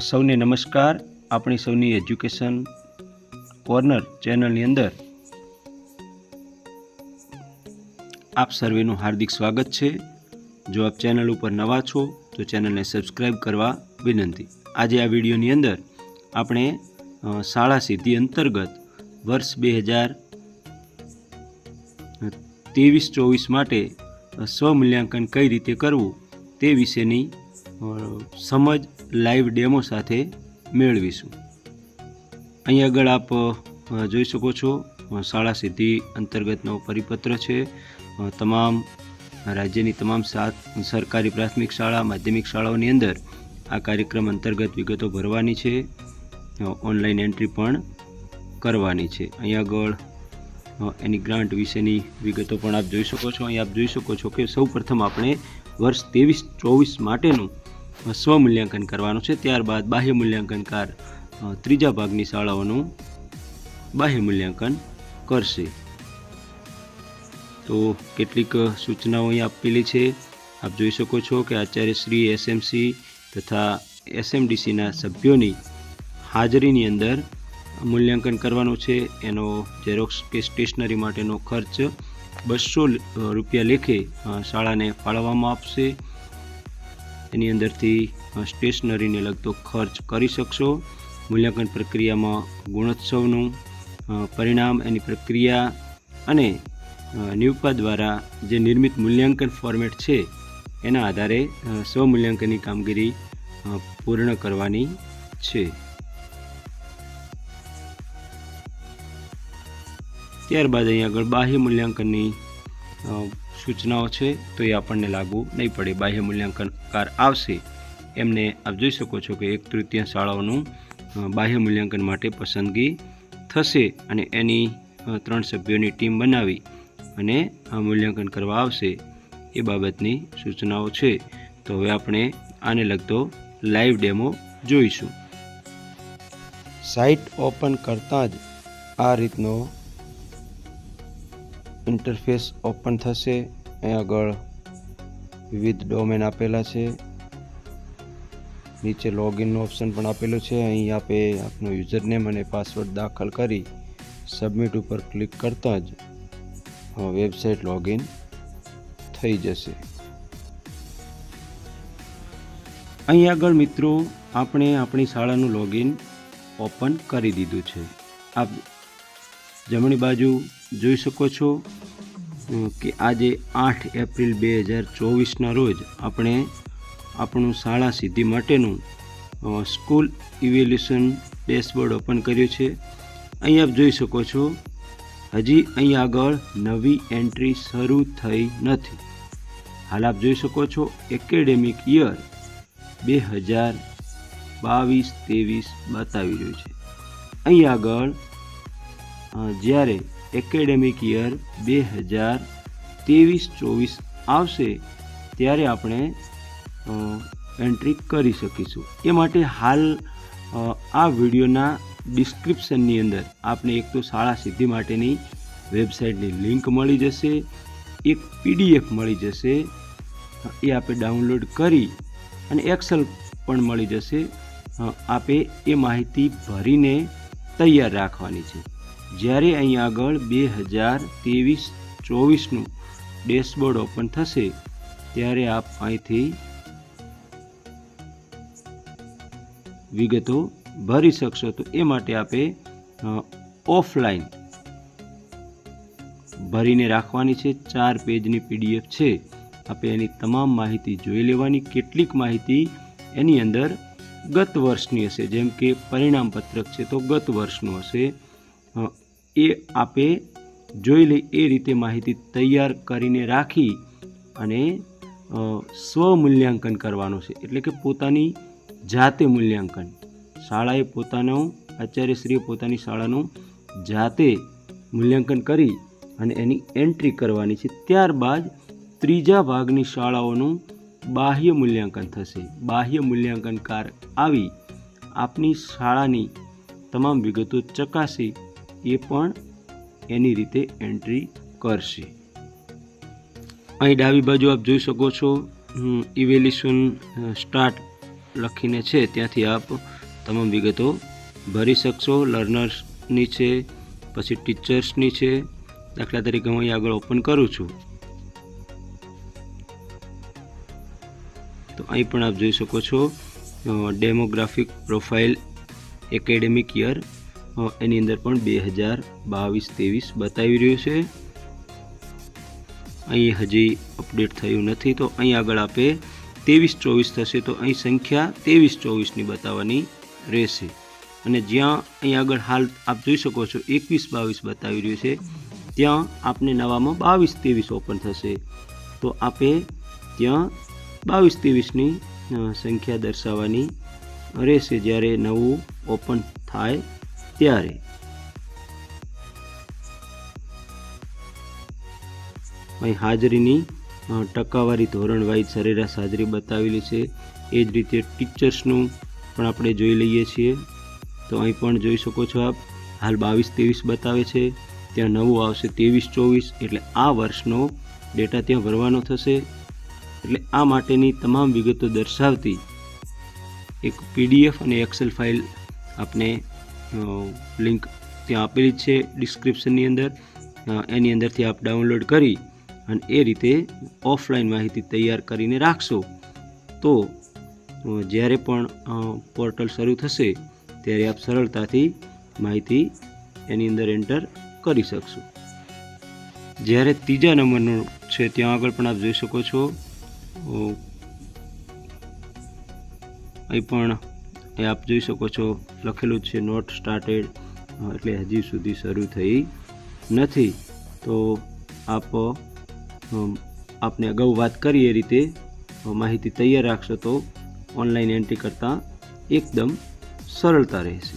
સૌને નમસ્કાર. આપણી સૌની એજ્યુકેશન કોર્નર ચેનલની અંદર આપ સર્વેનું હાર્દિક સ્વાગત છે. જો આપ ચેનલ ઉપર નવા છો, તો ચેનલને સબસ્ક્રાઈબ કરવા વિનંતી. આજે આ વિડીયોની અંદર આપણે શાળા સિદ્ધિ અંતર્ગત વર્ષ બે હજાર ત્રેવીસ ચોવીસ માટે સ્વમૂલ્યાંકન કઈ રીતે કરવું તે વિશેની સમજ લાઈવ ડેમો સાથે મેળવીશું. અહીં આગળ આપ જોઈ શકો છો શાળા સિદ્ધિ અંતર્ગતનો પરિપત્ર છે. તમામ રાજ્યની તમામ સાત સરકારી પ્રાથમિક શાળા, માધ્યમિક શાળાઓની અંદર આ કાર્યક્રમ અંતર્ગત વિગતો ભરવાની છે. ઓનલાઈન એન્ટ્રી પણ કરવાની છે. અહીં આગળ એની ગ્રાન્ટ વિશેની વિગતો પણ આપ જોઈ શકો છો. અહીં આપ જોઈ શકો છો કે સૌ પ્રથમ આપણે વર્ષ ત્રેવીસ ચોવીસ માટેનું સ્વમૂલ્યાંકન કરવાનું છે. ત્યારબાદ બાહ્ય મૂલ્યાંકનકાર ત્રીજા ભાગની શાળાઓનું બાહ્ય મૂલ્યાંકન કરશે. તો કેટલીક સૂચનાઓ અહીં આપેલી છે. આપ જોઈ શકો છો કે આચાર્ય શ્રી એસએમસી તથા એસએમડીસીના સભ્યોની હાજરીની અંદર મૂલ્યાંકન કરવાનું છે. એનો ઝેરોક્સ કે સ્ટેશનરી માટેનો ખર્ચ બસો રૂપિયા લેખે શાળાને ફાળવવામાં આપશે. એની અંદરથી સ્ટેશનરીને લગતો ખર્ચ કરી શકશો. મૂલ્યાંકન પ્રક્રિયામાં ગુણોત્સવનું પરિણામ, એની પ્રક્રિયા અને નિયુપા દ્વારા જે નિર્મિત મૂલ્યાંકન ફોર્મેટ છે, એના આધારે સ્વમૂલ્યાંકનની કામગીરી પૂર્ણ કરવાની છે. ત્યારબાદ અહીં આગળ બાહ્ય મૂલ્યાંકનની સૂચનાઓ છે, તો એ આપણને લાગુ નહીં પડે. બાહ્ય મૂલ્યાંકનકાર આવશે. એમને આપ જોઈ શકો છો કે એક તૃતીય શાળાઓનું બાહ્ય મૂલ્યાંકન માટે પસંદગી થશે અને એની ત્રણ સભ્યોની ટીમ બનાવી અને મૂલ્યાંકન કરવા આવશે. એ બાબતની સૂચનાઓ છે. તો હવે આપણે આને લગતો લાઈવ ડેમો જોઈશું. સાઇટ ઓપન કરતાં જ આ રીતનો ઇન્ટરફેસ ઓપન થશે. અહીં આગળ વિવિધ ડોમેન આપેલા છે. નીચે લોગિનનું ઓપ્શન પણ આપેલું છે. અહીં આપે આપનો યુઝરનેમ અને પાસવર્ડ દાખલ કરી સબમિટ ઉપર ક્લિક કરતાં જ વેબસાઇટ લોગિન થઈ જશે. અહીં આગળ મિત્રો આપણે આપણી શાળાનું લોગિન ઓપન કરી દીધું છે. આપ જમણી બાજુ જોઈ શકો છો કે આજે આઠ એપ્રિલ બે હજાર ચોવીસના રોજ આપણે આપણું શાળા સિદ્ધિ માટેનું સ્કૂલ ઇવેલ્યુશન ડેશબોર્ડ ઓપન કર્યું છે. અહીં આપ જોઈ શકો છો, હજી અહીં આગળ નવી એન્ટ્રી શરૂ થઈ નથી. હાલ આપ જોઈ શકો છો, એકેડેમિક યર બે હજાર બાવીસ ત્રેવીસ બતાવી રહ્યું છે. અહીં આગળ જ્યારે એકેડેમિક યર બે હજાર ત્રેવીસ ચોવીસ આવશે ત્યારે આપણે એન્ટ્રી કરી શકીશું. એ માટે હાલ આ વિડીયોના ડિસ્ક્રિપ્શનની અંદર આપણે એક તો શાળા સિદ્ધિ માટેની વેબસાઇટની લિંક મળી જશે, એક પીડીએફ મળી જશે, એ આપણે ડાઉનલોડ કરી અને એક્સેલ પણ મળી જશે. આપે એ માહિતી ભરીને તૈયાર રાખવાની છે. જ્યારે અહીં આગળ બે હજાર ત્રેવીસ ચોવીસનું ડેશબોર્ડ ઓપન થશે, ત્યારે આપ અહીંથી વિગતો ભરી શકશો. તો એ માટે આપે ઓફલાઈન ભરીને રાખવાની છે. ચાર પેજની પીડીએફ છે. આપે એની તમામ માહિતી જોઈ લેવાની. કેટલીક માહિતી એની અંદર ગત વર્ષની હશે. જેમ કે પરિણામ પત્રક છે તો ગત વર્ષનું હશે. એ આપે જોઈ લઈ એ રીતે માહિતી તૈયાર કરીને રાખી અને સ્વમૂલ્યાંકન કરવાનું છે. એટલે કે પોતાની જાતે મૂલ્યાંકન. શાળાએ પોતાનું, આચાર્યશ્રીએ પોતાની શાળાનું જાતે મૂલ્યાંકન કરી અને એની એન્ટ્રી કરવાની છે. ત્યારબાદ ત્રીજા ભાગની શાળાઓનું બાહ્ય મૂલ્યાંકન થશે. બાહ્ય મૂલ્યાંકનકાર આવી આપની શાળાની તમામ વિગતો ચકાસી એ પણ એની રીતે એન્ટ્રી કરશે. અહીં ડાબી બાજુ આપ જોઈ શકો છો ઇવેલ્યુશન સ્ટાર્ટ લખીને છે. ત્યાંથી આપ તમામ વિગતો ભરી શકશો. લર્નર્સની છે, પછી ટીચર્સની છે. દાખલા તરીકે હું અહીં આગળ ઓપન કરું છું. તો અહીં પણ આપ જોઈ શકો છો ડેમોગ્રાફિક પ્રોફાઇલ એકેડેમિક યર એની અંદર પણ બે હજાર બાવીસ, ત્રેવીસ બતાવી રહ્યું છે. અહીં હજી અપડેટ થયું નથી, તો અહીં આગળ આપે. ત્રેવીસ, ચોવીસ થશે, તો અહીં સંખ્યા ત્રેવીસ, ચોવીસની બતાવવાની રહેશે. અને જ્યાં અહીં આગળ હાલ આપ જોઈ શકો છો, એકવીસ, બાવીસ બતાવી રહ્યું છે. ત્યાં આપને નવામાં બાવીસ, ત્રેવીસ ઓપન થશે. તો આપે ત્યાં બાવીસ, ત્રેવીસની સંખ્યા દર્શાવવાની રહેશે. જ્યારે નવું ઓપન થાય ત્યારે અહીં હાજરીની ટકાવારી ધોરણ વાઇઝ સરેરાશ હાજરી બતાવેલી છે. એ જ રીતે ટીચર્સનું પણ આપણે જોઈ લઈએ છીએ. તો અહીં પણ જોઈ શકો છો આપ, હાલ બાવીસ ત્રેવીસ બતાવે છે. ત્યાં નવું આવશે ત્રેવીસ ચોવીસ એટલે આ વર્ષનો ડેટા ત્યાં ભરવાનો થશે. એટલે આ માટેની તમામ વિગતો દર્શાવતી એક પીડીએફ અને એક્સેલ ફાઇલ આપને લિંક ત્યાં આપેલી જ છે ડિસ્ક્રિપ્શનની અંદર. એની અંદરથી આપ ડાઉનલોડ કરી અને એ રીતે ઓફલાઈન માહિતી તૈયાર કરીને રાખશો. તો જ્યારે પણ પોર્ટલ શરૂ થશે, ત્યારે આપ સરળતાથી માહિતી એની અંદર એન્ટર કરી શકશો. જ્યારે ત્રીજા નંબરનો છે, ત્યાં આગળ પણ આપ જોઈ શકો છો. અહીં પણ એ આપ જોઈ શકો છો, લખેલું છે નોટ સ્ટાર્ટેડ એટલે હજી સુધી શરૂ થઈ નથી. તો આપ આપને અગાઉ વાત કરી એ રીતે માહિતી તૈયાર રાખશો તો ઓનલાઈન એન્ટ્રી કરતાં એકદમ સરળતા રહેશે.